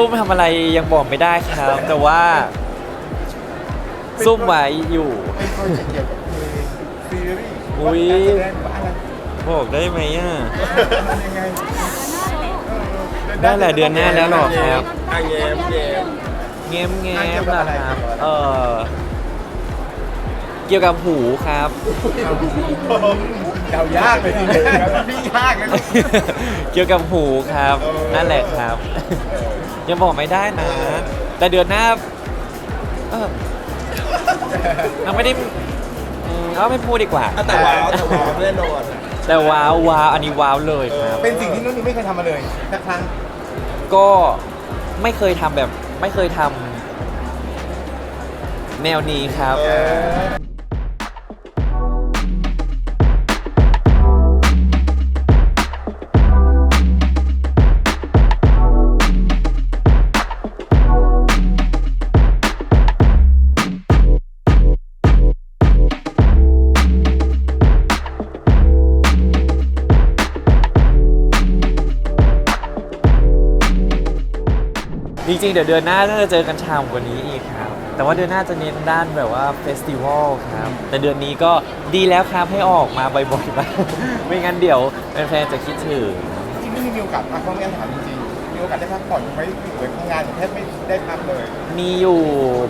ซุ่มทำอะไรยังบอกไม่ได้ครับ แต่ว่าซุ่มไว้อยู่ เป็นโปรเจกต์เกี่ยวกับเพลงซีรีส์อุ๊ย ว่าการแสดงหรือว่าอะไรบอกได้ไหมอะมันยังไงเออได้แหละเดือนหน้าแล้วหรอครับ อะแง้มแง้มเง้มเง้มนะครับเออเกี่ยวกับหูครับ เดายากเลยทีเดียวนี่ยากเลยเกี่ยวกับหูครับ นั่นแหละครับ ยังบอกไม่ได้นะ แต่เดือนหน้าเออเราไม่ได้อืมเอาไม่พูดดีกว่าอะแต่ว้าวแต่ว้าวแน่นอนแต่ว้าวว้าวอันนี้ว้าวเลยครับ เป็นสิ่งที่นุ่นนี่ไม่เคยทำมาเลยสักครั้ง ก็ไม่เคยทำแบบ ไม่เคยทำแนวนี้ครับ เออ จริงๆ เดี๋ยวเดือนหน้าน่าจะเจอกันชามกว่านี้อีกครับ แต่ว่าเดือนหน้าจะเน้นด้านแบบว่าเฟสติวัลครับ แต่เดือนนี้ก็ดีแล้วครับให้ออกมาบ่อยๆบ้างไม่งั้นเดี๋ยวแฟนๆจะคิดถึง จริงๆไม่มีโอกาสพักบ้างไหมถามจริงๆมีโอกาสได้พักผ่อนไหมหรือทำงานแทบไม่ได้พักเลยมีอยู่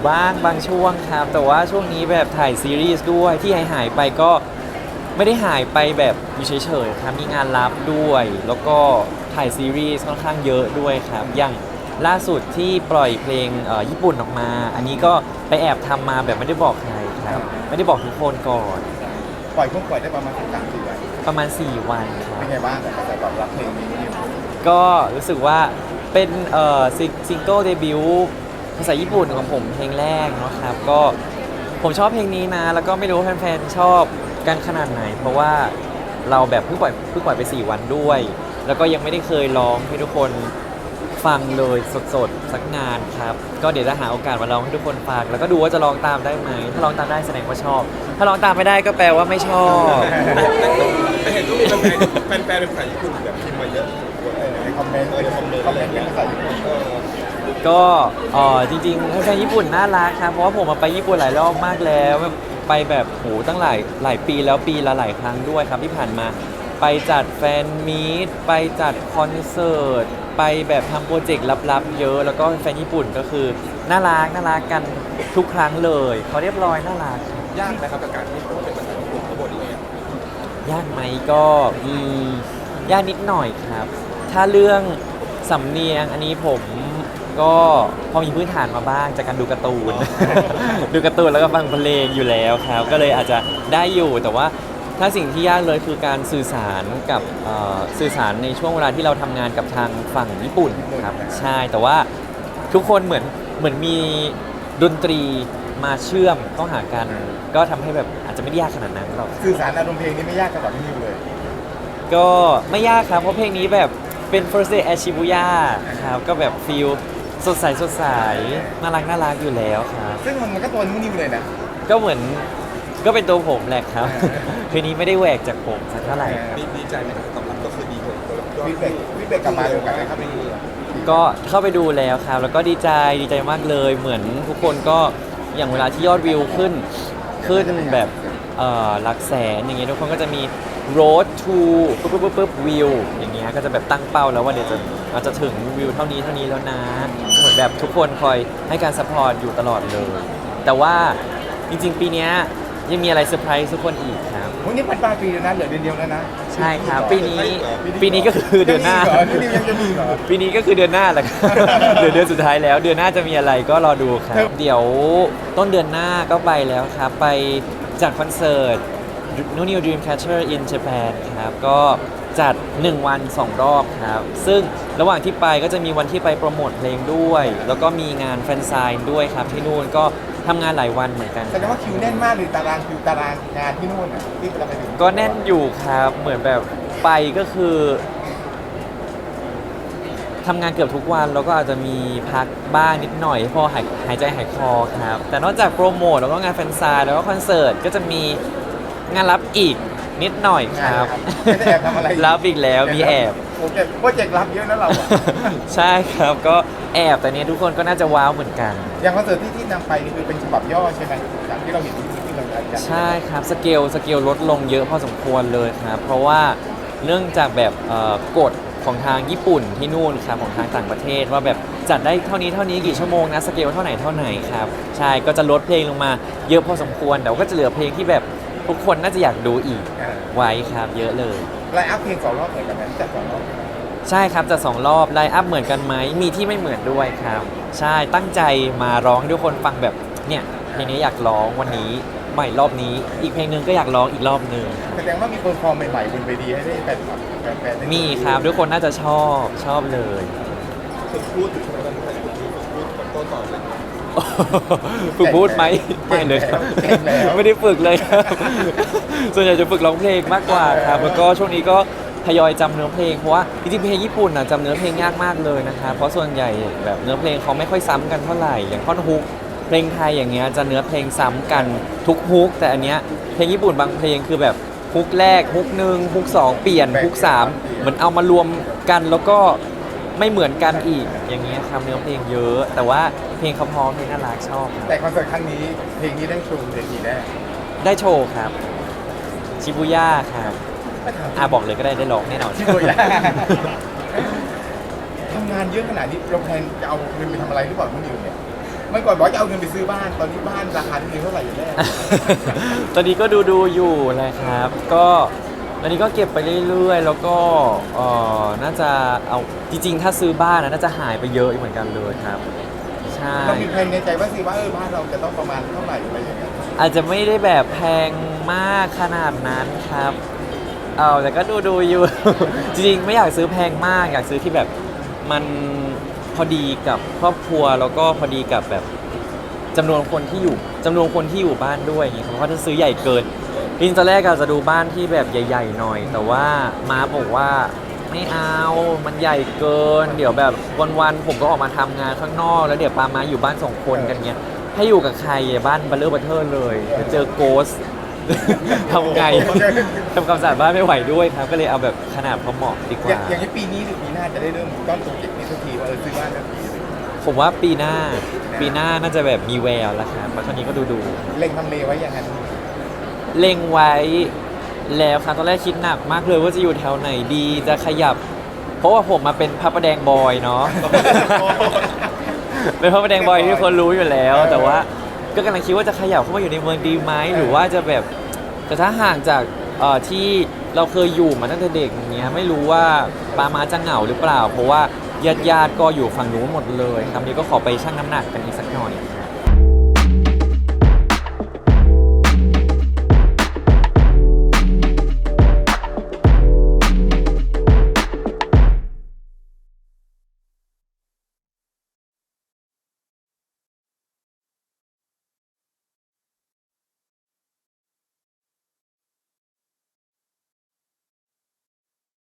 บ้างบางช่วงครับ แต่ว่าช่วงนี้แบบถ่ายซีรีส์ด้วยที่หายหายๆไปก็ไม่ได้หายไปแบบอยู่เฉยๆครับมีงานรับด้วย แล้วก็ถ่ายซีรีส์ค่อนข้างเยอะด้วยครับอย่าง ล่าสุดที่ปล่อยเพลงเอ่อญี่ปุ่นออกมา อันนี้ก็ไปแอบทำมาแบบไม่ได้บอกใครครับ ไม่ได้บอกทุกคนก่อน ปล่อยเพิ่งปล่อยได้ประมาณสักสามสี่วันประมาณ 4 วันครับเป็นไงบ้างกับกระแสตอบรับเพลงนี้นิวก็รู้สึกว่าเป็นเอ่อซิงซิงเกิลเดบิวต์ภาษาญี่ปุ่นของผมเพลงแรกเนาะครับ ก็ผมชอบเพลงนี้นะ แล้วก็ไม่รู้ว่าแฟนๆชอบกันขนาดไหน เพราะว่าเราแบบเพิ่งปล่อยเพิ่งปล่อยไป 4 วันด้วย แล้วก็ยังไม่ได้เคยร้องให้ทุกคน ฟังเลยสดๆ สักงานครับ ก็เดี๋ยวจะหาโอกาสมาร้องให้ทุกคนฟัง แล้วก็ดูว่าจะร้องตามได้ไหม ถ้าร้องตามได้แสดงว่าชอบ ถ้าร้องตามไม่ได้ก็แปลว่าไม่ชอบ แต่เห็นก็มีแฟนๆแฟนๆเป็นภาษาญี่ปุ่นแบบพิมพ์มาเยอะในคอมเมนต์ในคอมเมนต์คอมเมนต์เป็นภาษาญี่ปุ่นเออก็เออจริงๆแฟนญี่ปุ่นน่ารักครับ เพราะว่าผมมาไปญี่ปุ่นหลายรอบมากแล้วแบบไปแบบโหตั้งหลายหลายปีแล้วปีละหลายครั้งด้วยครับที่ผ่านมา ไปจัดแฟนมีตไปจัดคอนเสิร์ต ไปแบบทำโปรเจกต์ลับๆ เยอะ แล้วก็แฟนญี่ปุ่นก็คือน่ารักน่ารักกันทุกครั้งเลยเขาเรียบร้อยน่ารัก ยากนะครับกับการที่พูดเป็นภาษาญี่ปุ่นทั้งหมดเลยอะยากไหมก็อืมยากนิดหน่อยครับ ถ้าเรื่องสำเนียงอันนี้ผมก็พอมีพื้นฐานมาบ้างจากการดูการ์ตูน ดูการ์ตูนแล้วก็ฟังเพลงอยู่แล้วครับ ก็เลยอาจจะได้อยู่แต่ว่า ถ้าสิ่งที่ยากเลยคือการสื่อสารกับเอ่อสื่อสารในช่วงเวลาที่เราทำงานกับทางฝั่งญี่ปุ่นครับใช่แต่ว่าทุกคนเหมือนเหมือนมีดนตรีมาเชื่อมเข้าหากัน ก็ทำให้แบบอาจจะไม่ได้ยากขนาดนั้นหรอกสื่อสารอารมณ์เพลงนี้ไม่ยากสำหรับพี่นิวเลย ก็ไม่ยากครับเพราะเพลงนี้แบบเป็น first day at Shibuya ครับก็แบบฟิลสดใสสดใสน่ารักน่ารักอยู่แล้วครับ ซึ่งมันก็ตัวนุ่นนิวเลยนะก็เหมือน ก็เป็นตัวผมแหละครับเพลงนี้ไม่ได้แหวกจากผมสักเท่าไหร่ดีดีใจไหมครับตอบรับก็คือดีกว่ายอดฟีดแบ็กฟีดแบ็กกลับมาเลยกันนะครับพี่นิวก็เข้าไปดูแล้วครับ แล้วก็ดีใจดีใจมากเลยเหมือนทุกคนก็อย่างเวลาที่ยอดวิวขึ้น ขึ้นแบบเอ่อหลักแสนอย่างเงี้ยทุกคนก็จะมี road to ปุ๊บปุ๊บปุ๊บปุ๊บวิวอย่างเงี้ยก็จะแบบตั้งเป้าแล้วว่าเดี๋ยวจะเราจะถึงวิวเท่านี้เท่านี้แล้วนะ เหมือนแบบทุกคนคอยให้การซัพพอร์ตอยู่ตลอดเลย แต่ว่าจริงๆ ปีเนี้ย ยังมีอะไรเซอร์ไพรส์ทุกคนอีกครับ วันนี้เป็นปลายปีแล้วนะเหลือเดือนเดียวแล้วนะใช่ครับ ปีนี้ปีนี้ก็คือเดือนหน้า ยังมีเหรอนี่ยังจะมีเหรอ ปีนี้ก็คือเดือนหน้าแหละครับ เดือนเดือนสุดท้ายแล้ว เดือนหน้าจะมีอะไรก็รอดูครัครับบเดี๋ยวต้นเดือนหน้าก็ไปแล้วครับ ไปจัดคอนเสิร์ต n u n e w Dreamcatcher in Japan ครับ ก็จัด 1 วัน 2 รอบครับ ซึ่งระหว่างที่ไปก็จะมีวันที่ไปโปรโมทเพลงด้วย แล้วก็มีงานแฟนไซน์ด้วยครับที่นู่นก็ ทำงานหลายวันเหมือนกัน แสดงว่าคิวแน่นมากเลยตารางคิวตารางงานที่นู่นอะที่เราไปถึงก็แน่นอยู่ครับเหมือนแบบไปก็คือทำงานเกือบทุกวันแล้วก็อาจจะมีพักบ้างนิดหน่อยพอหายหายใจหายคอครับ แต่นอกจากโปรโมทแล้วก็งานแฟนซายแล้วก็คอนเสิร์ตก็จะมีงานรับอีก นิดหน่อยครับไม่ได้แอบทำอะไรรับอีกแล้วมีแอบ โอเคโปรเจกต์รับเยอะนะเราอะใช่ครับก็แอบแต่เนี้ยทุกคนก็น่าจะว้าวเหมือนกัน อย่างคอนเสิร์ตที่ที่นำไปนี่คือเป็นฉบับย่อใช่ไหมจากที่เราเห็นที่ที่เราจัดกันใช่ครับสเกลสเกลลดลงเยอะพอสมควรเลยครับเพราะว่าเนื่องจากแบบเอ่อกฎของทางญี่ปุ่นที่นู่นครับของทางต่างประเทศว่าแบบจัดได้เท่านี้เท่านี้กี่ชั่วโมงนะสเกลเท่าไหนเท่าไหนครับใช่ก็จะลดเพลงลงมาเยอะพอสมควรแต่ว่าก็จะเหลือเพลงที่แบบ ทุกคนน่าจะอยากดูอีกอ่าไว้ครับ เยอะเลย ไลน์อัพเพลงสองรอบเหมือนกันไหมจัดสองรอบใช่ครับจะสองรอบไลน์อัพเหมือนกันไหมมีที่ไม่เหมือนด้วยครับ ใช่ตั้งใจมาร้องให้ทุกคนฟังแบบเนี่ยเพลงนี้อยากร้องวันนี้ใหม่รอบนี้ อีกเพลงหนึงก็อยากร้องอีกรอบหนึ่งแสดงว่ามีเปอร์ฟอร์มใหม่ๆบนเวทีให้ได้แฟนคลับแฟนๆได้ดูมีครับทุกคนน่าจะชอบชอบเลย ฝึกพูดถึงตรงนั้นแต่ฝึกพูดกับต้นต่อเลยฝึกพูดไหมไม่เลยครับเก่งแล้วไม่ได้ฝึกเลยครับส่วนใหญ่จะฝึกร้องเพลงมากกว่าครับแล้วก็ช่วงนี้ก็ทยอยจำเนื้อเพลงเพราะว่าจริงๆเพลงญี่ปุ่นน่ะจำเนื้อเพลงยากมากเลยนะครับเพราะส่วนใหญ่แบบเนื้อเพลงเขาไม่ค่อยซ้ำกันเท่าไหร่อย่างท่อนฮุกเพลงไทยอย่างเงี้ยจะเนื้อเพลงซ้ำกันทุกฮุกแต่อันเนี้ยเพลงญี่ปุ่นบางเพลงคือแบบฮุกแรกฮุกหนึ่งฮุกสองเปลี่ยนฮุกสามเหมือนเอามารวมกันแล้วก็ ไม่เหมือนกันอีกอย่างเงี้ยครับเนื้อเพลงเยอะ แต่ว่าเพลงเขาเพอเพลงน่ารักชอบครับแต่คอนเสิร์ตครั้งนี้เพลงนี้ได้โชว์เวทีแน่ได้โชว์ครับชิบุย่าครับไม่ถามอ่าบอกเลยก็ได้ได้ร้องแน่นอน ที่ตัวอย่างทำงานเยอะขนาดนี้เราแพลนจะเอาเงินไปทำอะไรหรือเปล่าคุณดิวเนี่ยเมื่อก่อนบอกจะเอาเงินไปซื้อบ้านตอนนี้บ้านราคาที่ดินเท่าไหร่อยู่แน่ ตอนนี้ก็ดูดูๆอยู่นะครับ ก็ ตอนนี้ก็เก็บไปเรื่อยๆ แล้วก็เออน่าจะเอาจริงๆ ถ้าซื้อบ้านนะน่าจะหายไปเยอะเหมือนกันเลยครับ ใช่ เรามีแพลนในใจว่าสิว่าเออบ้านเราจะต้องประมาณเท่าไหร่อะไรอย่างเงี้ยอาจจะไม่ได้แบบแพงมากขนาดนั้นครับ เอาแต่ก็ดูดูๆอยู่ จริงๆ ไม่อยากซื้อแพงมาก อยากซื้อที่แบบมันพอดีกับครอบครัวแล้วก็พอดีกับแบบจำนวนคนที่อยู่จำนวนคนที่อยู่บ้านด้วยอย่างเงี้ยครับเพราะถ้าซื้อใหญ่เกิน จริงๆตอนแรกอาจจะดูบ้านที่แบบใหญ่ ๆ หน่อย แต่ว่ามาบอกว่าไม่เอา มันใหญ่เกิน เดี๋ยวแบบวันๆผมก็ออกมาทำงานข้างนอก แล้วเดี๋ยวปามาอยู่บ้านสองคนกันเงี้ยให้อยู่กับใครอะบ้านบัลเลอร์บัตเทอร์เลยเดี๋ยวเจอโกส ทำไง ทำความสะอาดบ้านไม่ไหวด้วยครับ ก็เลยเอาแบบขนาดพอเหมาะดีกอย่าว่า งอย่างนี้ปีนี้หรือปีหน้าจะได้เริ่มต้นโปรเจกต์นี้สักทีว่าเออซื้อบ้านสักทีอะไรอย่างเงี้ยผมว่าปีหน้า ปีหน้าน่าจะแบบมีแววแล้วครับเพราะตอนนี้ก็ดูดูเล็งทำเลไว้อย่างนั้นๆ เล็งไว้แล้วครับตอนแรกคิดหนักมากเลยว่าจะอยู่แถวไหนดีจะขยับ เพราะว่าผมมาเป็นพระประแดงบอยเนาะ เป็นพระประแดงบอยที่คนรู้อยู่แล้วเออแต่ว่าก็กำลังคิดว่าจะขยับเข้ามาอยู่ในเมืองดีไหมหรือว่าจะแบบแต่ถ้าห่างจากเอ่อที่เราเคยอยู่มาตั้งแต่เด็กอย่างเงี้ยไม่รู้ว่าปามาจะเหงาหรือเปล่า เพราะว่าญาติญาติๆก็อยู่ฝั่งนู้นหมดเลยคำนี้ก็ขอไปชั่งน้ำหนักกันอีกสักหน่อย